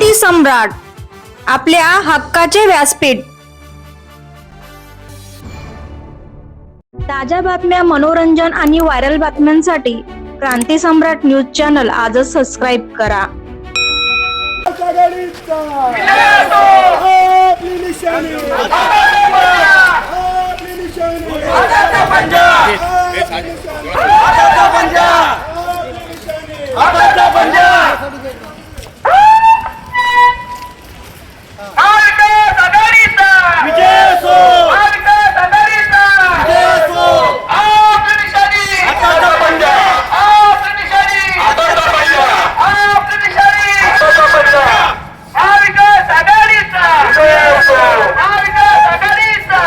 क्रांती सम्राट आपल्या हक्काचे व्यासपीठ. ताज्या बातम्या मनोरंजन आणि व्हायरल बातम्यांसाठी क्रांती सम्राट न्यूज चॅनल आजच सबस्क्राईब करा आपली निशाणी भारत आघाडीचा विजय असो भारत आघाडीचा विजय असो आपली निशाणी हाताचा पंजा आपली निशाणी हाताचा पंजा आपली निशाणी हाताचा पंजा महाविकास आघाडीचा महाविकास आघाडीचा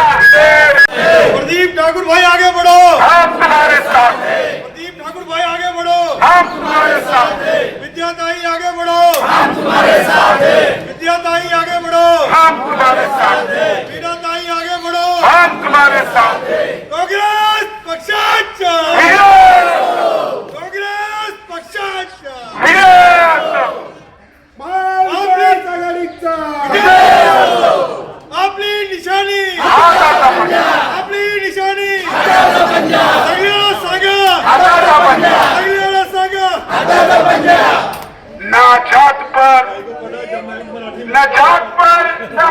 प्रदीप ठाकुर भाई आगे बढ़ो हम तुम्हारे साथ हैं प्रदीप ठाकुर भाई आगे बढ़ो हम तुम्हारे साथ हैं। विद्याताई आगे बढ़ो। हम तुम्हारे साथ हैं। विद्याताई आगे बढ़ो। हम तुम्हारे साथ हैं। मीराताई आगे बढ़ो। हम तुम्हारे साथ हैं। न जात पर न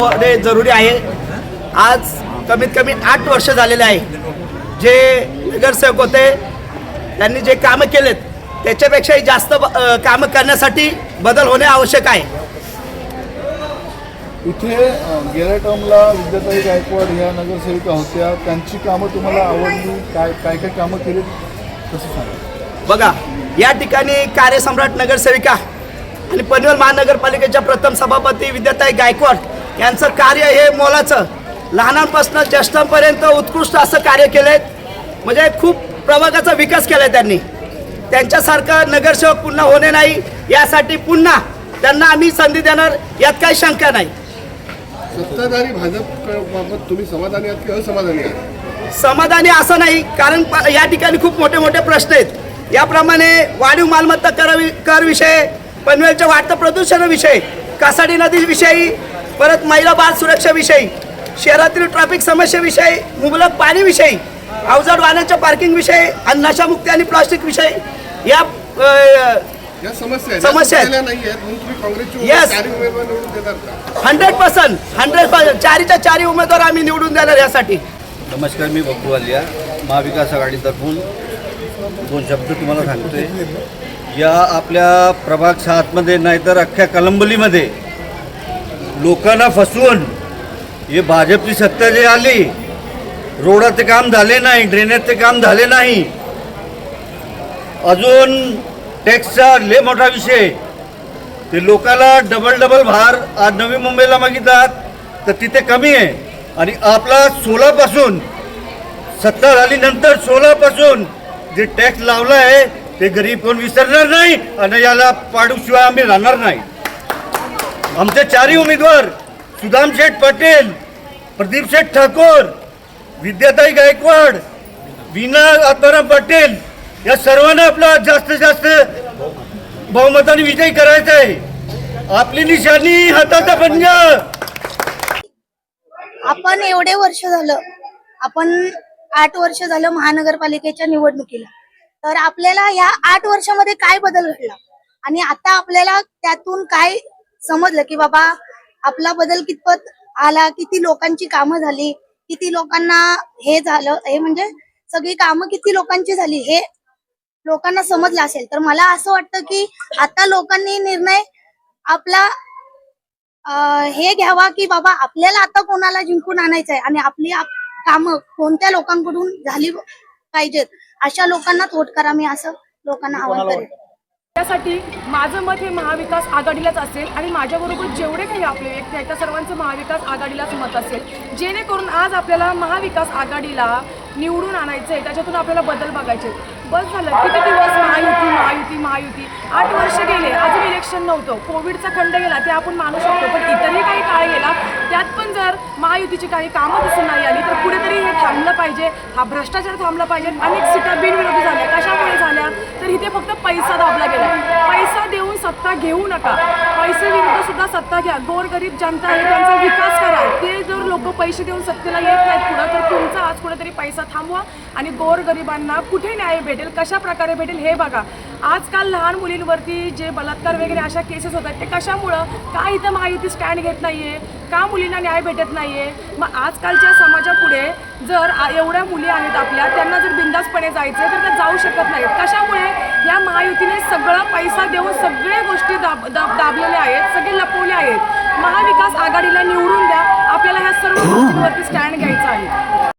मध्ये जरुरी आहे. आज कमीत कमी आठ वर्ष झालेले आहे. जे नगरसेवक होते त्यांनी जे कामं केलेत त्याच्यापेक्षाही जास्त कामं करण्यासाठी बदल होणे आवश्यक आहे. इथे गेल्या टर्मला विद्याताई गायकवाड ह्या नगरसेविका होत्या. त्यांची कामं तुम्हाला आवडली? काय काय काय कामं केली कसं सांगा. बघा या ठिकाणी कार्यसम्राट नगरसेविका आणि पनवेल महानगरपालिकेच्या प्रथम सभापती विद्याताई गायकवाड यांचं कार्य हे मोलाचं. लहानांपासून ज्येष्ठांपर्यंत उत्कृष्ट असं कार्य केलंय. म्हणजे खूप प्रभागाचा विकास केलाय त्यांनी. त्यांच्यासारखं नगरसेवक पुन्हा होणे नाही यासाठी पुन्हा त्यांना आम्ही संधी देणार यात काही शंका नाही. सत्ताधारी भाजप बाबत तुम्ही समाधानी आहात की असमाधानी आहात? समाधानी असं नाही कारण या ठिकाणी खूप मोठे मोठे प्रश्न आहेत. याप्रमाणे वाढीव मालमत्ता कर कर विषय पनवेलच्या वाढतं प्रदूषणाविषयी कासाडी नदीविषयी परत महिला बाल सुरक्षाविषयी शहरातील ट्रॅफिक समस्येविषयी मुबलक पाणीविषयी अवजड वाहनांच्या पार्किंगविषयी आणि नशामुक्ती आणि प्लास्टिक विषयी या समस्या नाही हंड्रेड पर्सेंट हंड्रेड पर्सेंट चारीच्या चारी उमेदवार आम्ही निवडून देणार यासाठी. नमस्कार मी बब्बू आलिया महाविकास आघाडीतर्फून दोन शब्द तुम्हाला सांगतोय. या आपल्या प्रभाग सातमध्ये नाहीतर अख्ख्या कलंबलीमध्ये लोकांना फसवून हे भाजपची सत्ता जे आली रोडाचे काम झाले नाही ड्रेनेजचे काम झाले नाही. अजून टॅक्सचा लय मोठा विषय. ते लोकाला डबल डबल भार आज नवी मुंबईला मागिततात तर तिथे कमी आहे. आणि आपला सोलापासून सत्ता झालीनंतर सोलापासून जे टॅक्स लावला आहे ते गरीब कोण विसरणार नाही आणि याला पाडूशिवाय आम्ही राहणार नाही. आमचे चारही उमेदवार सुदाम शेठ पटेल प्रदीप शेठ ठाकूर विद्याताई गायकवाड विना आत्माराम पटेल या सर्वांना आपला जास्तीत जास्त बहुमताने विजयी करायचा आहे. आपली निशाणी हाताचा पंजा. आपण एवढे वर्ष झालं आपण आठ वर्ष झालं महानगरपालिकेच्या निवडणुकीला. तर आपल्याला या आठ वर्षामध्ये काय बदल घडला? आणि आता आपल्याला त्यातून काय समजलं की बाबा आपला बदल कितपत आला किती लोकांची कामं झाली किती लोकांना हे झालं हे म्हणजे सगळी कामं किती लोकांची झाली हे लोकांना समजलं असेल. तर मला असं वाटतं की आता लोकांनी निर्णय आपला हे घ्यावा की बाबा आपल्याला आता कोणाला जिंकून आणायचंय आणि आपली आप- कामं कोणत्या लोकांकडून झाली पाहिजेत अशा लोकांना वोट करा मी असं लोकांना आवाहन करेन. त्यासाठी माझं मत हे महाविकास आघाडीलाच असेल आणि माझ्याबरोबर जेवढे काही आपले व्यक्ती आहेत त्या सर्वांचं महाविकास आघाडीलाच मत असेल. जेणेकरून आज आपल्याला महाविकास आघाडीला निवडून आणायचं आहे त्याच्यातून आपल्याला बदल बघायचे बस झालं. किती दिवस महायुती महायुती. आठ वर्ष गेले अजून इलेक्शन नव्हतं. कोविडचा खंड गेला ते आपण मानू शकतो. पण इतरही काही काळ गेला त्यात पण जर महायुतीची काही कामं दिसून नाही आली तर कुठेतरी हे थांबलं पाहिजे. हा भ्रष्टाचार थांबला पाहिजे. अनेक सीटा बिनविरोधी झाल्या. कशामुळे झाल्या? तर इथे फक्त पैसा दाबला गेला पैसा देऊन सत्ता घेऊ नका. पैसे विरुद्ध सुद्धा सत्ता घ्या. गोरगरीब जनता आहे त्यांचा विकास करा. ते जर लोक पैसे देऊन सत्तेला येत नाहीत पुढं तर तुमचा आज कुठेतरी पैसा थांबवा आणि गोरगरिबांना कुठे न्याय भेटेल कशा प्रकारे भेटेल हे बघा. आजकाल लहान मुलींवरती जे बलात्कार वगैरे अशा केसेस होतात ते कशामुळं? का इथं महायुती स्टँड घेत नाहीये? का मुलींना न्याय भेटत नाहीये? मग आजकालच्या समाजापुढे जर एवढ्या मुली आहेत आपल्या त्यांना जर बिंदासपणे जायचं तर त्या जाऊ शकत नाहीत. कशामुळे? या महायुतीने सगळं पैसा देऊन सगळ्या गोष्टी दाब दाब दाबलेल्या आहेत सगळे लपवले आहेत. महाविकास आघाडीला निवडून द्या आपल्याला ह्या सर्व गोष्टींवरती स्टँड घ्यायचा आहे.